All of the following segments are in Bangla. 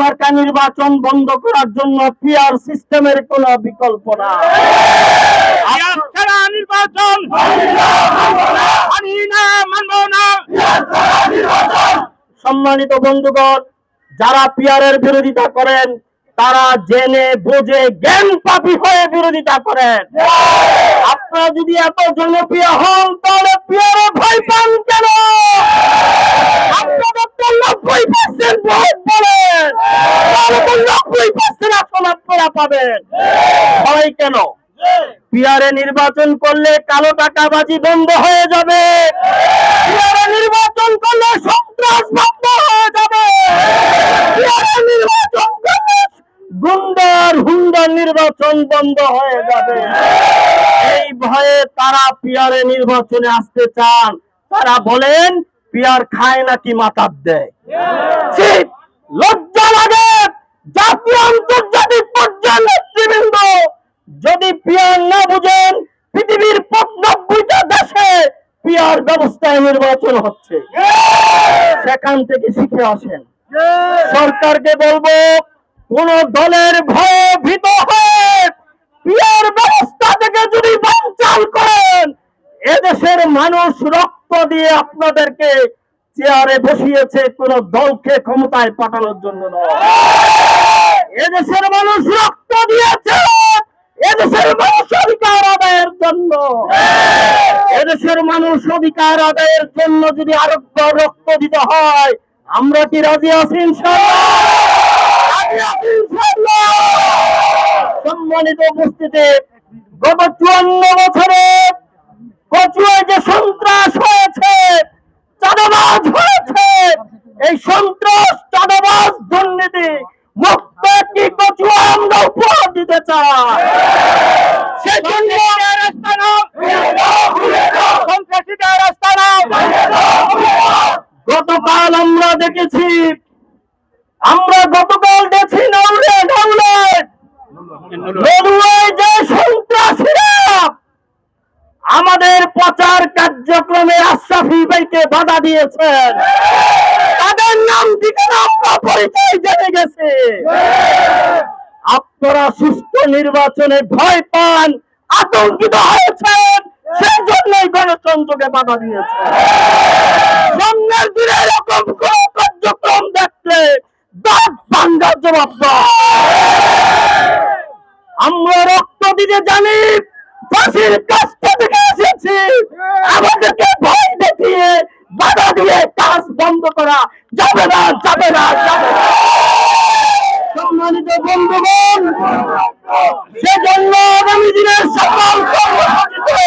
মার্কা নির্বাচন বন্ধ করার জন্য পিয়ার সিস্টেমের কোন বিকল্প না সম্মানিত বন্ধুগণ, যারা পিয়ারের বিরোধিতা করেন, তারা জেনে, বোঝে জ্ঞান পাপি হয়ে বিরোধিতা করেন। আপনারা যদি এত জনপ্রিয় হন, তাহলে পিয়ারে ভয় পান কেন? পাবেন ভয় কেন? পিয়ারে নির্বাচন করলে কালো টাকাবাজি বন্ধ হয়ে যাবে। নির্বাচন করলে সন্ত্রাস বন্ধ হয়ে যাবে। নির্বাচন করলে গুন্ডার হুন্ডার নির্বাচন বন্ধ হয়ে যাবে। এই ভয়ে তারা পিয়ারে নির্বাচনে আসতে চান। তারা বলেন, পিয়ার খায় নাকি মাতার দেয়? লজ্জা লাগে। জাতীয় আন্তর্জাতিক পর্যায়ে নেতৃবৃন্দ যদি পিয়ার না বুঝেন পৃথিবীর নব্বইটা দেশে পিয়ার ব্যবস্থায় নির্বাচন হচ্ছে। সেখান থেকে শিখে আসেন। সরকারকে বলব কোন দলের ভয়ে ভীত হয়ে পিয়ার ব্যবস্থা থেকে যদি বানচাল করেন এদেশের মানুষ রক্ত দিয়ে আপনাদেরকে চেয়ারে বসিয়েছে কোন দলকে ক্ষমতায় পাঠানোর জন্য নয়। এদেশের মানুষ রক্ত দিয়েছে এদেশের মানুষ অধিকার আদায়ের জন্য। এদেশের মানুষ অধিকার আদায়ের জন্য যদি আরও রক্ত দিতে হয়, আমরা কি রাজি আছি? সম্মানিত উপস্থিতি, গত চুয়ান্ন বছরে কচুয়ায় যে সন্ত্রাস হয়েছে, চাঁদাবাজ হয়েছে, এই সন্ত্রাস, চাঁদাবাজ দুর্নীতি মুক্ত একটি কচুয়া আমরা উপহার দিতে চাই গতকাল আমরা দেখেছি। আমরা গতকাল নাউলে নাউলে নদুয়ায় যে সন্ত্রাসীরা, আমাদের প্রচার কার্যক্রমে আশরাফি ভাইকে বাধা দিয়েছেন তাদের নাম ঠিকানা আমরা পরিচয় জেনে গেছে। আপনারা সুস্থ নির্বাচনে ভয় পান, আতঙ্কিত হয়েছেন। সেই জন্যই গণতন্ত্রকে বাধা দিয়েছে। সামনের দিনে এরকম কার্যক্রম দেখলে দাঁত জবাব আমরা রক্ত দিতে জানি, ফাঁসির কাজটা থেকে এসেছি। আমাদেরকে ভয় দেখিয়ে বাধা দিয়ে কাজ বন্ধ করা যাবে না যাবে না যাবে না। সম্মানিত বন্ধুগণ, সেজন্য আগামী দিনের সকল কর্মসূচিতে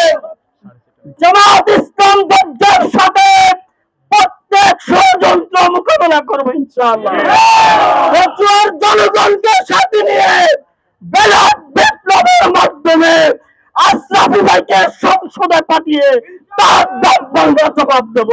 কচুয়ার জনগণকে সাথে নিয়ে বেলাট বিপ্লবের মাধ্যমে আশরাফি ভাইকে সংসদে পাঠিয়ে তার দাম জবাব দেব।